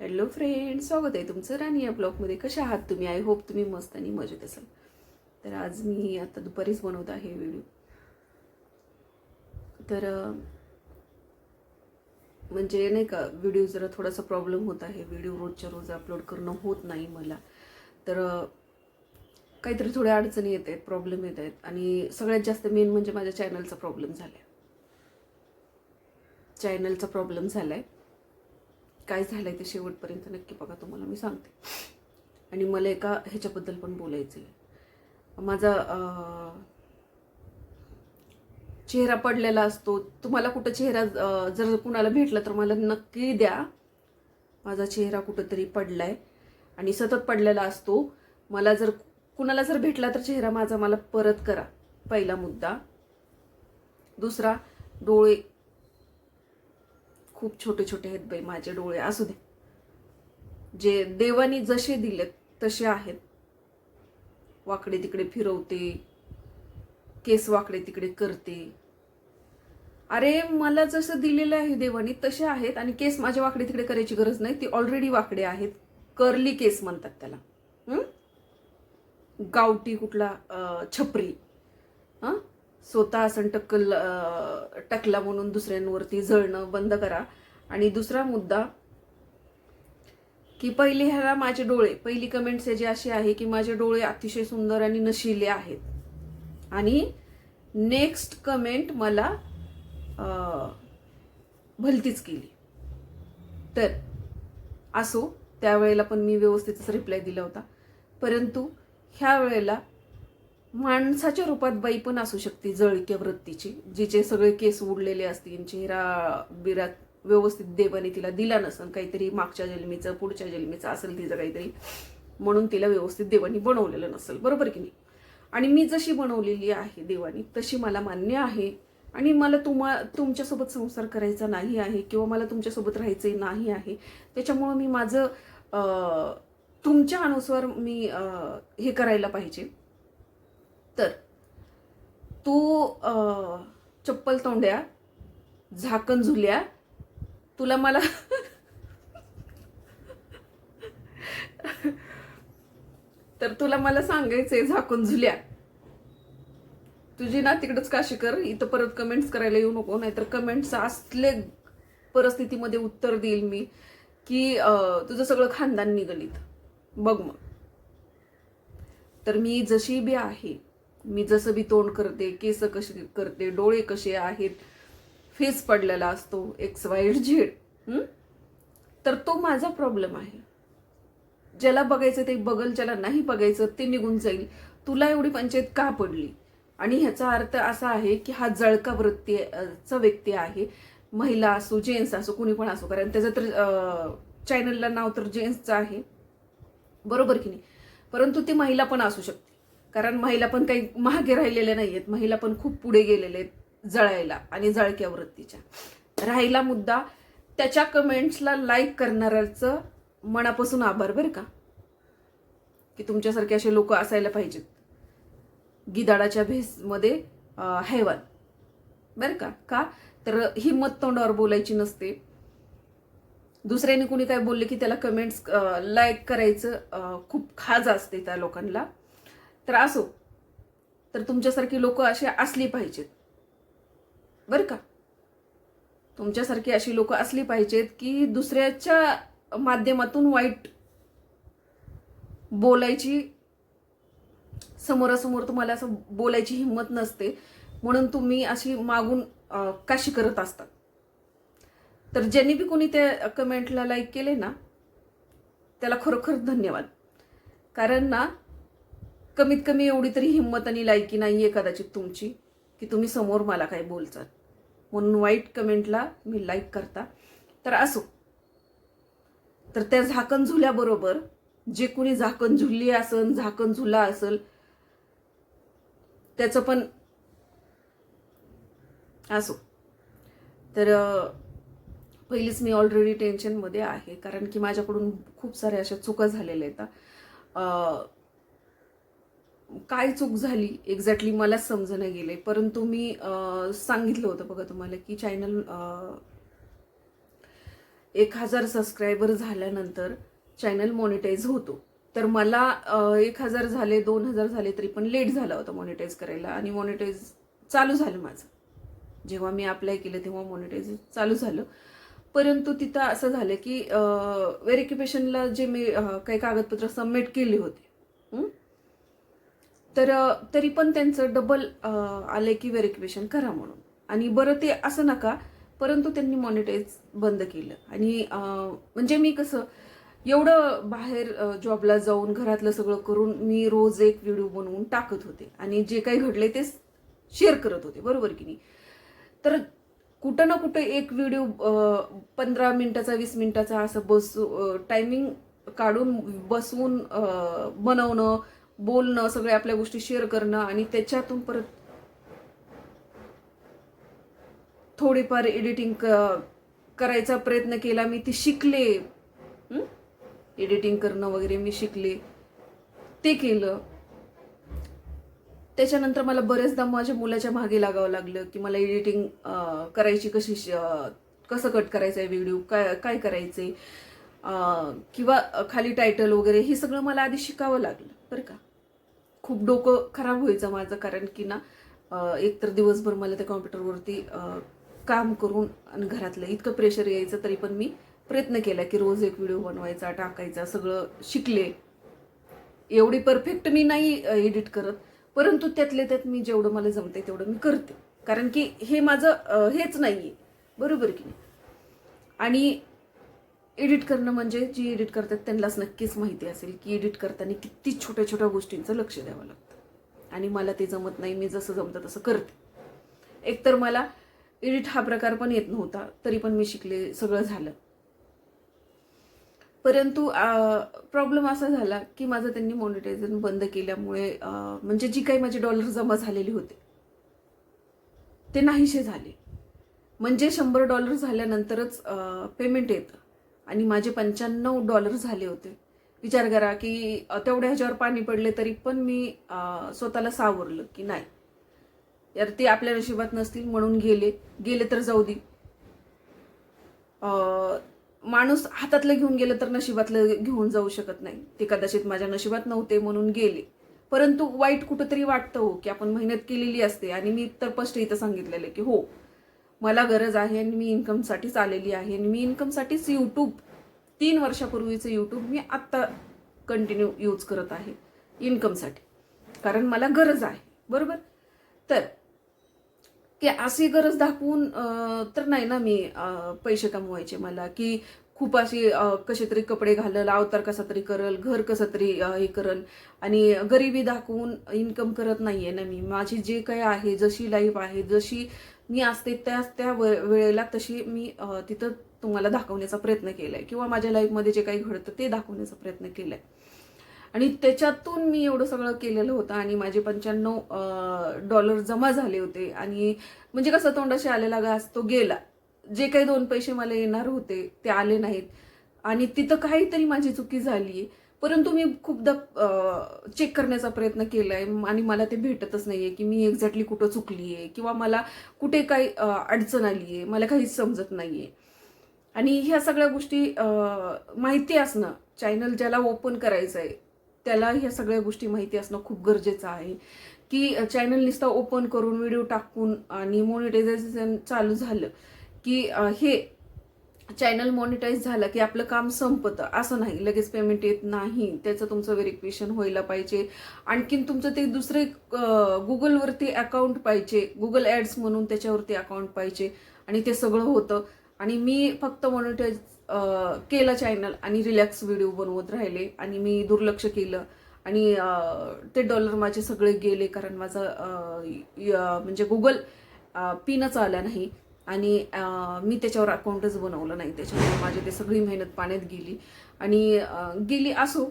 Hello friend स्वागत आहे तुमचं राणी या ब्लॉगमध्ये कशा आहात तुम्ही? आय होप तुम्ही मस्त आणि मजेत असाल. तर आज मी आता दुपारीच बनवत आहे व्हिडिओ तर म्हणजे नाही का व्हिडिओ जरा थोडासा प्रॉब्लेम होत आहे. व्हिडिओ रोजच्या रोज अपलोड करणं होत नाही मला. तर काहीतरी थोड्या अडचणी येत आहेत प्रॉब्लेम येत आहेत. आणि सगळ्यात जास्त मेन म्हणजे माझ्या चॅनलचा प्रॉब्लेम झाला आहे चॅनलचा प्रॉब्लेम झाला आहे काय झालंय ते शेवटपर्यंत नक्की बघा तुम्हाला मी सांगते. आणि मला एका ह्याच्याबद्दल पण बोलायचं आहे माझा चेहरा पडलेला असतो. तुम्हाला कुठं चेहरा जर कुणाला भेटला तर मला नक्की द्या. माझा चेहरा कुठंतरी पडलाय आणि सतत पडलेला असतो. मला जर कुणाला जर भेटला तर चेहरा माझा मला परत करा. पहिला मुद्दा. दुसरा डोळे खूप छोटे छोटे आहेत बाई माझे डोळे. असू दे. जे देवानी जसे दिलेत तसे आहेत. वाकडे तिकडे फिरवते केस वाकडे तिकडे करते. अरे मला जसं दिलेलं आहे देवानी तसे आहेत आणि केस माझे वाकडे तिकडे करायची गरज नाही. ती ऑलरेडी वाकडे आहेत. कर्ली केस म्हणतात त्याला. गावठी कुठला छपरी. हां? स्वतः आसन टक्कल टकला म्हणून दुसऱ्यांवरती जळणं बंद करा. आणि दुसरा मुद्दा की पहिली ह्याला माझे डोळे पहिली कमेंट्स जी अशी आहे की माझे डोळे अतिशय सुंदर आणि नशिले आहेत. आणि नेक्स्ट कमेंट मला भलतीच केली. तर असो त्यावेळेला पण मी व्यवस्थितच रिप्लाय दिला होता. परंतु ह्या वेळेला माणसाच्या रूपात बाई पण असू शकते जळक्या वृत्तीची जिचे सगळे केस उडलेले असतील चेहरा बिरात व्यवस्थित देवाने तिला दिला नसेल काहीतरी मागच्या जन्मीचं पुढच्या जन्मीचं असेल तिचं काहीतरी म्हणून तिला व्यवस्थित देवानी बनवलेलं नसेल. बरोबर की नाही? आणि मी जशी बनवलेली आहे देवानी तशी मला मान्य आहे. आणि मला तुम्हा तुमच्यासोबत संसार करायचा नाही आहे किंवा मला तुमच्यासोबत राहायचं नाही आहे त्याच्यामुळं मी माझं तुमच्या अनुसार मी हे करायला पाहिजे. तर तू चप्पल तोंड्या झाकण झुल्या तुला मला तर तुला मला सांगायचंय झाकून झुल्या. तुझी ना तिकडच काशी कर इथं परत कमेंट्स करायला येऊ नको नाहीतर कमेंट्स असले परिस्थितीमध्ये उत्तर देईल मी की तुझं सगळं खानदान निगलीत बघ मग. तर मी जशी बी आहे मी जसं बी तोंड करते केस कसे करते डोळे कसे आहेत फेस पडलेला असतो एक्स वाईट झेड तर तो माझा प्रॉब्लेम आहे. ज्याला बघायचं ते बघल ज्याला नाही बघायचं ते निघून जाईल. तुला एवढी पंचायत का पडली? आणि ह्याचा अर्थ असा आहे की हा जळका वृत्ती चा व्यक्ती आहे. महिला असो जेन्ट्स असो कुणी पण असो कारण त्याचं तर चॅनलला नाव तर जेन्ट्सचं आहे. बरोबर की नाही? परंतु ती महिला पण असू शकते. कारण महिला पण काही महागे राहिलेल्या नाही आहेत महिला पण खूप पुढे गेलेले आहेत जळायला आणि जळक्या वृत्तीच्या. राहिला मुद्दा त्याच्या कमेंट्सला लाईक करणाऱ्याचं मनापासून आभार बरं का? की तुमच्यासारखे असे लोक असायला पाहिजेत. गिदाडाच्या भेसमध्ये हैवान. बरं का? का? तर हिंमत तोंडावर बोलायची नसते. दुसऱ्याने कुणी काय बोलले की त्याला कमेंट्स लाईक करायचं खूप खाज असते त्या लोकांना. तर असो. तर तुमच्यासारखी लोक अशी असली पाहिजेत. बरं का? तुमच्यासारखी अशी लोक असली पाहिजेत की दुसऱ्याच्या माध्यमातून वाईट बोलायची समोरासमोर तुम्हाला असं बोलायची हिंमत नसते. म्हणून तुम्ही अशी मागून काशी करत असतात तर ज्यांनी बी कोणी त्या कमेंटला लाईक केले ना त्याला खरोखर धन्यवाद. कारण ना कमीत कमी एवढी तरी हिंमत आणि लायकी नाही आहे कदाचित तुमची की तुम्ही समोर मला काय बोलचाल. म्हणून वाईट कमेंटला मी लाईक करता. तर असो. तर त्या झाकण झुल्याबरोबर जे कोणी झाकण झुलली असेल झाकण झुला असेल त्याचं पण असो. तर पहिलीच मी ऑलरेडी टेन्शनमध्ये आहे कारण की माझ्याकडून खूप साऱ्या अशा चुका झालेल्या आहेत. काय चूक झाली? एक्झॅक्टली मलाच समजणं गेले परंतु मी सांगितलं होतं बघा तुम्हाला की चॅनल एक हजार सबस्क्रायबर झाल्यानंतर चॅनल मॉनिटाईज होतो. तर मला एक हजार झाले दोन हजार झाले तरी पण लेट झाला होता मॉनिटाईज करायला आणि मॉनिटाईज चालू झालं माझं. जेव्हा मी अप्लाय केलं तेव्हा मॉनिटाईज चालू झालं. परंतु तिथं असं झालं की व्हेरिफिकेशनला जे मी काही कागदपत्र सबमिट केले होते तर तरी पण त्यांचं डबल आलंय की व्हेरिफिकेशन करा म्हणून. आणि बरं ते असं नका परंतु त्यांनी मॉनिटाईज बंद केलं. आणि म्हणजे मी कसं एवढं बाहेर जॉबला जाऊन घरातलं सगळं करून मी रोज एक व्हिडिओ बनवून टाकत होते. आणि जे काही घडले ते शेअर करत होते. बरोबर की नाही? तर कुठं ना कुठं एक व्हिडिओ पंधरा मिनटाचा वीस मिनिटाचा असं बसू टायमिंग काढून बसवून बनवणं बोलणं सगळ्या आपल्या गोष्टी शेअर करणं आणि त्याच्यातून परत थोडीफार एडिटिंग करायचा प्रयत्न केला. मी ती शिकले. एडिटिंग करणं वगैरे मी शिकले. ते केलं. त्याच्यानंतर मला बरेचदा माझ्या मुलाच्या मागे लागावं लागलं की मला एडिटिंग करायची कशी कसं कट करायचं आहे व्हिडिओ काय काय करायचे किंवा खाली टायटल वगैरे हे सगळं मला आधी शिकावं लागलं. बरं का? खूप डोकं खराब व्हायचं माझं कारण की ना एकतर दिवसभर मला त्या कॉम्प्युटरवरती काम करून आणि घरातलं इतकं प्रेशर यायचं तरी पण मी प्रयत्न केला की रोज एक व्हिडिओ बनवायचा टाकायचा सगळं शिकले. एवढी परफेक्ट मी नाही एडिट करत परंतु त्यातले त्यात मी जेवढं मला जमते तेवढं मी करते. कारण की हे माझं हेच नाही आहे बरोबर की नाही? आणि एडिट करणं म्हणजे जी एडिट करतात त्यांनाच नक्कीच माहिती असेल की एडिट करताना किती छोट्या छोट्या गोष्टींचं लक्ष द्यावं लागतं. आणि मला ते जमत नाही मी जसं जमतं तसं करते. एकतर मला एडिट हा प्रकार पण येत नव्हता तरी पण मी शिकले सगळं झालं. परंतु प्रॉब्लेम असा झाला की माझं त्यांनी मॉनिटायझेशन बंद केल्यामुळे म्हणजे जी काही माझे डॉलर जमा झालेले होते ते नाहीसे झाले. म्हणजे शंभर डॉलर झाल्यानंतरच पेमेंट येतं. आणि माझे पंच्याण्णव डॉलर झाले होते. विचार करा की तेवढ्या ह्याच्यावर पाणी पडले तरी पण मी स्वतःला सावरलं की नाही. यार ते आपल्या नशिबात नसतील म्हणून गेले. गेले तर जाऊ दे. माणूस हातातलं घेऊन गेलं तर नशिबातलं घेऊन जाऊ शकत नाही. ते कदाचित माझ्या नशिबात नव्हते म्हणून गेले. परंतु वाईट कुठंतरी वाटतं हो की आपण मेहनत केलेली असते. आणि मी तर स्पष्ट इथं सांगितलेलं आहे की हो मला गरज आहे आणि मी इन्कमसाठीच आलेली आहे. आणि मी इन्कमसाठीच यूट्यूब तीन वर्षापूर्वीचं यूट्यूब मी आत्ता कंटिन्यू यूज करत आहे. इन्कमसाठी कारण मला गरज आहे. बरोबर? तर की अशी गरज दाखवून तर नाही ना मी पैसे कमवायचे मला. की खूप अशी कसे तरी कपडे घालल अवतार कसा तरी करल घर कसं तरी हे करल. आणि गरिबी दाखवून इन्कम करत नाही आहे ना मी. माझी जे काही आहे जशी लाईफ आहे जशी मी असते त्या त्या वे- वेळेला तशी मी तिथं तुम्हाला दाखवण्याचा प्रयत्न केलाय. किंवा माझ्या लाईफमध्ये जे काही घडतं ते दाखवण्याचा प्रयत्न केलाय. आणि त्याच्यातून मी एवढं सगळं केलेलं होतं आणि माझे पंच्याण्णव डॉलर जमा झाले होते. आणि म्हणजे कसं तोंडाशी आलेला घास तो गेला. जे काही दोन पैसे मला येणार होते ते आले नाहीत. आणि तिथं काहीतरी माझी चुकी झाली परंतु मी खूपदा चेक करण्याचा प्रयत्न केलाय आणि मला ते भेटतच नाहीये की मी एक्झॅक्टली कुठं चुकली आहे किंवा मला कुठे काही अडचण आली आहे मला काहीच समजत नाहीये. आणि ह्या सगळ्या गोष्टी माहिती असणं चॅनल ज्याला ओपन करायचं आहे त्याला ह्या सगळ्या गोष्टी माहिती असणं खूप गरजेचं आहे. की चॅनल नुसतं ओपन करून व्हिडिओ टाकून आणि मॉनिटायझेशन चालू झालं की हे चॅनल मॉनिटाईज झालं की आपलं काम संपतं. असं नाही. लगेच पेमेंट येत नाही. त्याचं तुमचं व्हेरिफिकेशन व्हायला पाहिजे. आणखीन तुमचं ते दुसरे गुगलवरती अकाउंट पाहिजे. गुगल ॲड्स म्हणून त्याच्यावरती अकाउंट पाहिजे. आणि ते सगळं होतं. आणि मी फक्त मॉनिटाईज केलं चॅनल आणि रिलॅक्स व्हिडिओ बनवत राहिले. आणि मी दुर्लक्ष केलं. आणि ते डॉलर माझे सगळे गेले कारण माझं य- म्हणजे गुगल पिनच आला नाही. आणि मी त्याच्यावर अकाउंटच बनवलं नाही. त्याच्यामुळे माझी ते सगळी मेहनत पाण्यात गेली. आणि गेली असो.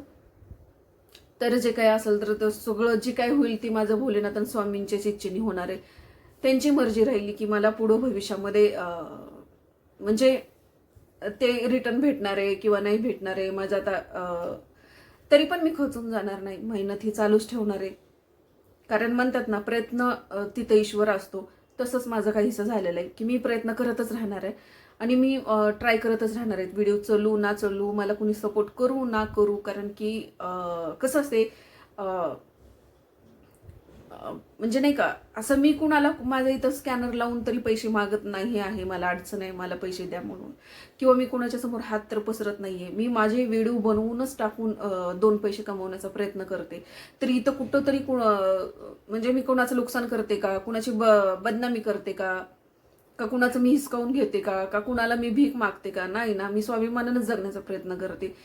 तर जे काही असेल तर ते सगळं जे काय होईल ते माझं भोलेनाथन स्वामींच्याच इच्छेने होणार आहे. त्यांची मर्जी राहिली की मला पुढं भविष्यामध्ये म्हणजे ते रिटर्न भेटणार आहे किंवा नाही भेटणार आहे. माझं आता तरी पण मी खचून जाणार नाही. मेहनत ही चालूच ठेवणार आहे. कारण म्हणतात ना प्रयत्न तिथं ईश्वर असतो. तसंच माझं काहीसं झालेलं आहे की मी प्रयत्न करतच राहणार आहे. आणि मी ट्राय करतच राहणार आहेत. व्हिडिओ चलू ना चलू मला कुणी सपोर्ट करू ना करू कारण की कसं असते म्हणजे नाही का असं मी कुणाला माझ्या इथं स्कॅनर लावून तरी पैसे मागत नाही आहे मला अडचण आहे मला पैसे द्या म्हणून. किंवा मी कुणाच्या समोर हात तर पसरत नाही आहे मी माझे व्हिडिओ बनवूनच टाकून दोन पैसे कमवण्याचा प्रयत्न करते. तर इथं कुठं तरी कुण- म्हणजे मी कोणाचं नुकसान करते का? कुणाची ब- बदनामी करते का? का कुणाचं मी हिसकावून घेते का? का कुणाला मी भीक मागते का? नाही ना मी स्वाभिमानानं जगण्याचा प्रयत्न करते.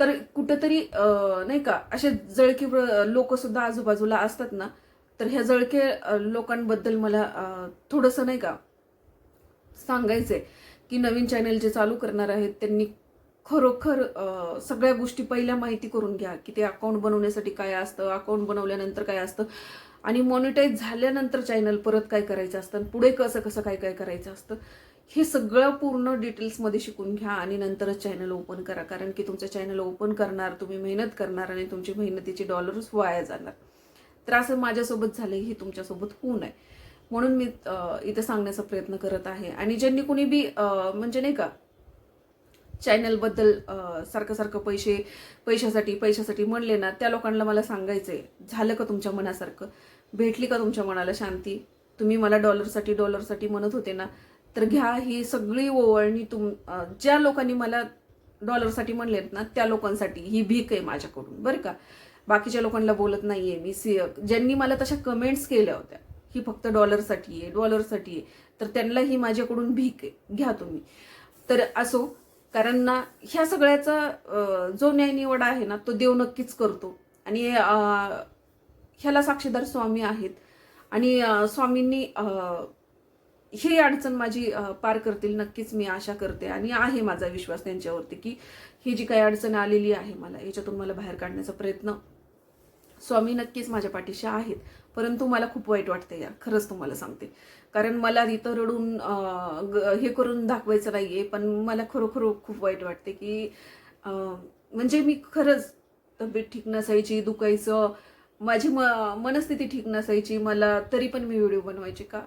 तर कुठंतरी नाही का असे जळकी लोकसुद्धा आजूबाजूला असतात ना तर ह्या जळके लोकांबद्दल मला थोडंसं नाही का सांगायचंय की नवीन चॅनल जे चालू करणार आहेत त्यांनी खरोखर सगळ्या गोष्टी पहिल्या माहिती करून घ्या की ते अकाउंट बनवण्यासाठी काय असतं अकाउंट बनवल्यानंतर काय असतं आणि मॉनिटाईज झाल्यानंतर चॅनल परत काय करायचं असतं आणि पुढे कसं कसं काय काय करायचं असतं हे सगळं पूर्ण डिटेल्समध्ये शिकून घ्या आणि नंतरच चॅनल ओपन करा. कारण की तुमचं चॅनल ओपन करणार तुम्ही मेहनत करणार आणि तुमची मेहनतीचे डॉलर्स वाया जाणार. तर असं माझ्यासोबत झालं हे तुमच्यासोबत होऊ नये. म्हणून मी इथं सांगण्याचा प्रयत्न करत आहे. आणि ज्यांनी कुणी बी म्हणजे नाही का चॅनलबद्दल सारखं सारखं पैसे पैशासाठी पैशासाठी म्हणले ना त्या लोकांना मला सांगायचंय झालं का तुमच्या मनासारखं? भेटली का तुमच्या मनाला शांती? तुम्ही मला डॉलरसाठी डॉलरसाठी म्हणत होते ना तर घ्या ही सगळी ओवळणी तुम ज्या लोकांनी मला डॉलरसाठी म्हणलेत ना त्या लोकांसाठी ही भीक आहे माझ्याकडून बरं का? बाकीच्या लोकांना बोलत नाहीये. मी सी ज्यांनी मला तशा कमेंट्स केल्या होत्या ही फक्त डॉलरसाठी आहे डॉलरसाठी आहे तर त्यांना ही माझ्याकडून भीक आहे. घ्या तुम्ही. तर असो कारण ना ह्या सगळ्याचा जो न्यायनिवड आहे ना तो देव नक्कीच करतो. आणि ह्याला साक्षीदार स्वामी आहेत. आणि स्वामींनी ही अडचण माझी पार करतील नक्कीच मी आशा करते. आणि आहे माझा विश्वास त्यांच्यावरती की ही जी काही अडचण आलेली आहे मला याच्यातून मला बाहेर काढण्याचा प्रयत्न स्वामी नक्कीच माझ्या पाठीशी आहेत. परंतु मला खूप वाईट वाटते यार. खरंच तुम्हाला सांगते. कारण मला इथं रडून ग- हे करून दाखवायचं नाही आहे पण मला खरोखर खूप वाईट वाटते की म्हणजे मी खरंच तब्येत ठीक नसायची दुखायचं माझी म मनस्थिती ठीक नसायची मला तरी पण मी व्हिडिओ बनवायचे का?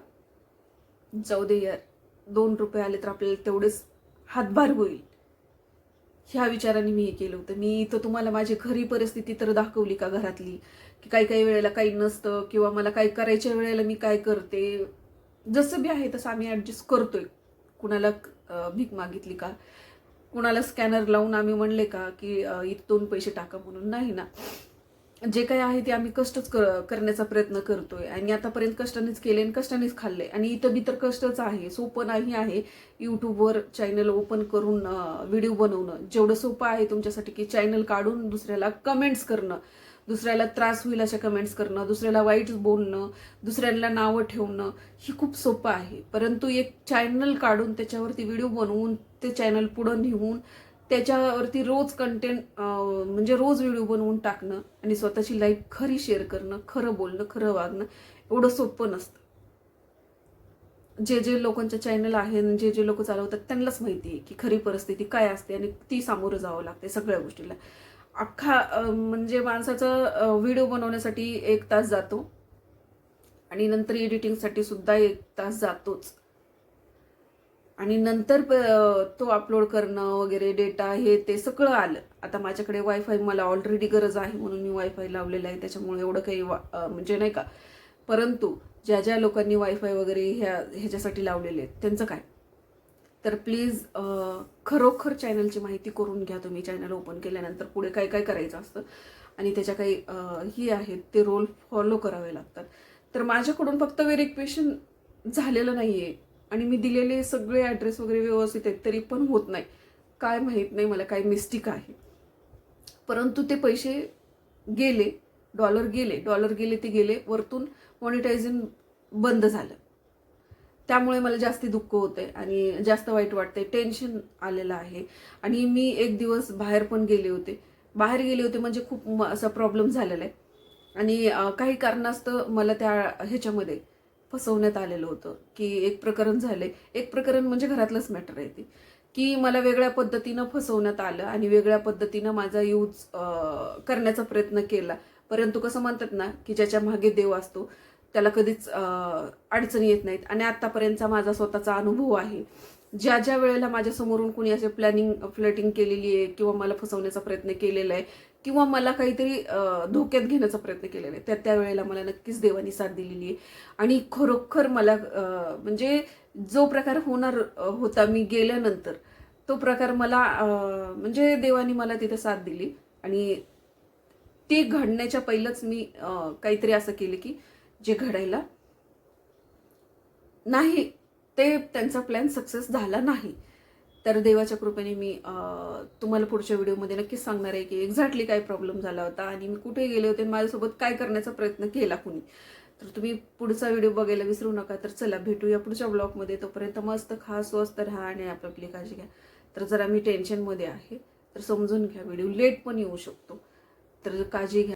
जाऊ दे यार. दोन रुपये आले तर आपल्याला तेवढेच हातभार होईल. ह्या विचाराने मी हे केलं होतं. मी इथं तुम्हाला माझी खरी परिस्थिती तर दाखवली का घरातली? की काही काही वेळेला काही नसतं किंवा मला काही करायच्या वेळेला मी काय करते? जसं बी आहे तसं आम्ही ॲडजस्ट करतोय. कुणाला भीक मागितली का? कुणाला स्कॅनर लावून आम्ही म्हणले का की अं, इथं दोन पैसे टाका म्हणून. नाही ना. जे काही आहे ते आम्ही कष्टच कर करण्याचा प्रयत्न करतोय. आणि आतापर्यंत कष्टानेच केले आणि कष्टानेच खाल्ले. आणि इथं बी तर कष्टच आहे सोपं नाही आहे यूट्यूबवर चॅनल ओपन करून व्हिडिओ बनवणं. जेवढं सोपं आहे तुमच्यासाठी की चॅनल काढून दुसऱ्याला कमेंट्स करणं. दुसऱ्याला त्रास होईल अशा कमेंट्स करणं. दुसऱ्याला वाईट बोलणं. दुसऱ्याला नावं ठेवणं. ही खूप सोपं आहे. परंतु एक चॅनल काढून त्याच्यावरती व्हिडिओ बनवून ते चॅनल पुढं नेऊन त्याच्यावरती रोज कंटेंट म्हणजे रोज व्हिडिओ बनवून टाकणं आणि स्वतःची लाईफ खरी शेअर करणं खरं बोलणं खरं वागणं एवढं सोपं नसतं. जे जे लोकांच्या चॅनल आहे जे जे लोक चालवतात त्यांनाच माहिती आहे की खरी परिस्थिती काय असते आणि ती सामोरं जावं लागते सगळ्या गोष्टीला. अख्खा म्हणजे माणसाचा व्हिडिओ बनवण्यासाठी एक तास जातो आणि नंतर एडिटिंगसाठी सुद्धा एक तास जातोच. आणि नंतर प- तो अपलोड करणं वगैरे डेटा हे ते सगळं आलं. आता माझ्याकडे वायफाय मला ऑलरेडी गरज आहे म्हणून मी वायफाय लावलेलं आहे. त्याच्यामुळे एवढं काही वा- म्हणजे नाही का? परंतु ज्या ज्या लोकांनी वायफाय वगैरे ह्या ह्याच्यासाठी लावलेले आहेत त्यांचं काय? तर प्लीज खरोखर चॅनलची माहिती करून घ्या तुम्ही. चॅनल ओपन केल्यानंतर पुढे काय काय करायचं असतं? आणि त्याच्या काही ही आहेत ते रोल फॉलो करावे लागतात. तर माझ्याकडून फक्त व्हेरिफिकेशन झालेलं नाही आहे आणि मी दिलेले सगळे ॲड्रेस वगैरे व्यवस्थित आहेत तरी पण होत नाही. काय माहीत नाही मला काय मिस्टेक आहे. परंतु ते पैसे गेले डॉलर गेले डॉलर गेले ते गेले वरतून मॉनिटायझिंग बंद झालं. त्यामुळे मला जास्ती दुःख होते आणि जास्त वाईट वाटते टेन्शन आलेलं आहे. आणि मी एक दिवस बाहेर पण गेले होते. बाहेर गेले होते म्हणजे खूप म- असा प्रॉब्लेम झालेला आहे. आणि काही कारणास्तव मला त्या ह्याच्यामध्ये फसवण्यात आलेलं होतं की एक प्रकरण झाले एक प्रकरण म्हणजे घरातलंच मॅटर आहे ते. की मला वेगळ्या पद्धतीनं फसवण्यात आलं आणि वेगळ्या पद्धतीनं माझा यूज करण्याचा प्रयत्न केला. परंतु कसं म्हणतात ना की ज्याच्या मागे देव असतो त्याला कधीच अडचणी येत नाहीत. आणि आतापर्यंतचा माझा स्वतःचा अनुभव आहे ज्या ज्या वेळेला माझ्यासमोरून कुणी असे प्लॅनिंग फ्लटिंग केलेली आहे किंवा मला फसवण्याचा प्रयत्न केलेला आहे किंवा मला काहीतरी धोक्यात घेण्याचा प्रयत्न केलेला आहे. त्या त्या वेळेला मला नक्कीच देवानी साथ दिलेली आहे. आणि खरोखर मला म्हणजे जो प्रकार होणार होता मी गेल्यानंतर तो प्रकार मला म्हणजे देवानी मला तिथे साथ दिली. आणि ते घडण्याच्या पहिलंच मी काहीतरी असं केलं की जे घडायला नाही ते त्यांचा प्लॅन सक्सेस झाला नाही. तर देवाच्या कृपेने मी तुम्हाला पुढच्या व्हिडिओमध्ये नक्कीच सांगणार आहे की एक्झॅक्टली काय प्रॉब्लेम झाला होता आणि मी कुठे गेले होते आणि माझ्यासोबत काय करण्याचा प्रयत्न केला कुणी. तर तुम्ही पुढचा व्हिडिओ बघायला विसरू नका तर चला भेटूया पुढच्या ब्लॉगमध्ये तोपर्यंत मस्त खा स्वस्त राहा आणि आपापली काळजी घ्या. तर जरा मी टेन्शनमध्ये आहे तर समजून घ्या व्हिडिओ लेट पण येऊ शकतो. तर काळजी घ्या.